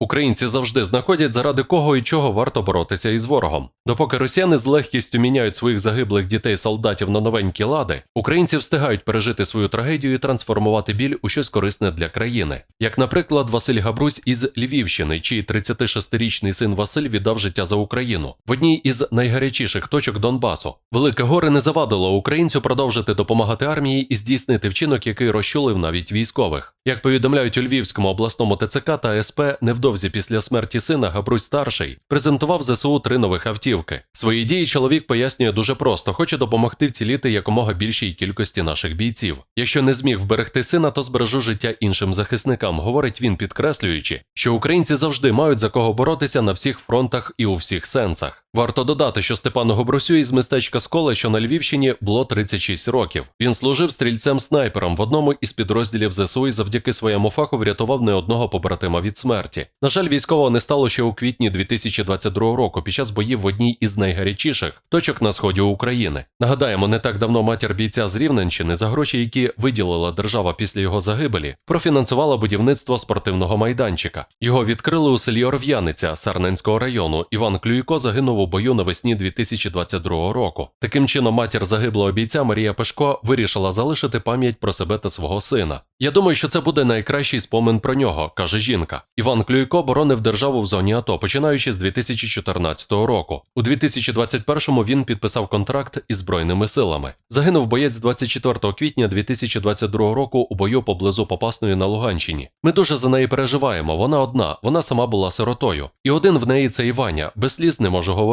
Українці завжди знаходять, заради кого і чого варто боротися із ворогом. Допоки росіяни з легкістю міняють своїх загиблих дітей-солдатів на новенькі лади, українці встигають пережити свою трагедію і трансформувати біль у щось корисне для країни. Як, наприклад, Василь Габрусь із Львівщини, чий 36-річний син Василь віддав життя за Україну в одній із найгарячіших точок Донбасу. Велике горе не завадило українцю продовжити допомагати армії і здійснити вчинок, який розчулив навіть військових. Як повідомляють у Львівському обласному ТЦК та СП, невдовзі після смерті сина Габрусь старший презентував ЗСУ три нових автівки. Свої дії чоловік пояснює дуже просто: хоче допомогти вціліти якомога більшій кількості наших бійців. Якщо не зміг вберегти сина, то збережу життя іншим захисникам, говорить він, підкреслюючи, що українці завжди мають за кого боротися на всіх фронтах і у всіх сенсах. Варто додати, що Степану Гобрусю із містечка Скола, що на Львівщині, було 36 років. Він служив стрільцем-снайпером в одному із підрозділів ЗСУ і завдяки своєму фаху врятував не одного побратима від смерті. На жаль, військового не стало ще у квітні 2022 року під час боїв в одній із найгарячіших точок на сході України. Нагадаємо, не так давно матір бійця з Рівненщини за гроші, які виділила держава після його загибелі, профінансувала будівництво спортивного майданчика. Його відкрили у селі Орв'яниця Сарненського району. Іван Клюйко загинув у бою навесні 2022 року. Таким чином, матір загиблого бійця Марія Пешко вирішила залишити пам'ять про себе та свого сина. Я думаю, що це буде найкращий спомин про нього, каже жінка. Іван Клюйко боронив державу в зоні АТО, починаючи з 2014 року. У 2021-му він підписав контракт із Збройними силами. Загинув боєць 24 квітня 2022 року у бою поблизу Попасної на Луганщині. Ми дуже за неї переживаємо. Вона одна, вона сама була сиротою. І один в неї це Іваня, без сліз не можу говорити.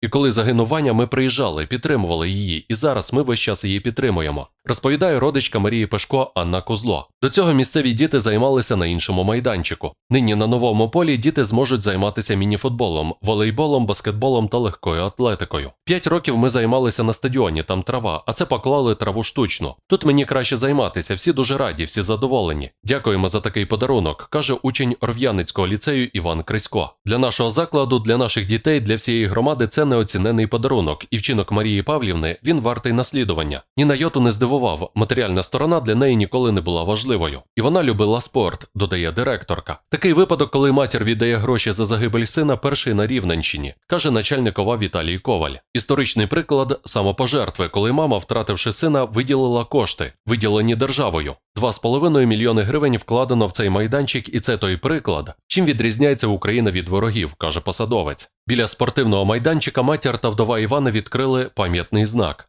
І коли загинування ми приїжджали, підтримували її, і зараз ми весь час її підтримуємо. Розповідає родичка Марії Пешко Анна Козло. До цього місцеві діти займалися на іншому майданчику. Нині на новому полі діти зможуть займатися мініфутболом, волейболом, баскетболом та легкою атлетикою. П'ять років ми займалися на стадіоні, там трава, а це поклали траву штучно. Тут мені краще займатися, всі дуже раді, всі задоволені. Дякуємо за такий подарунок, каже учень Орв'яницького ліцею Іван Крисько. Для нашого закладу, для наших дітей, для всієї громади це неоцінений подарунок, і вчинок Марії Павлівни він вартий наслідування. Ні на йоту не здивував, матеріальна сторона для неї ніколи не була важливою. І вона любила спорт, додає директорка. Такий випадок, коли матір віддає гроші за загибель сина, перший на Рівненщині, каже начальникова Віталій Коваль. Історичний приклад самопожертви, коли мама, втративши сина, виділила кошти, виділені державою. 2,5 мільйони гривень вкладено в цей майданчик, і це той приклад, чим відрізняється Україна від ворогів, каже посадовець. Біля спортивного майданчика матір та вдова Івана відкрили пам'ятний знак.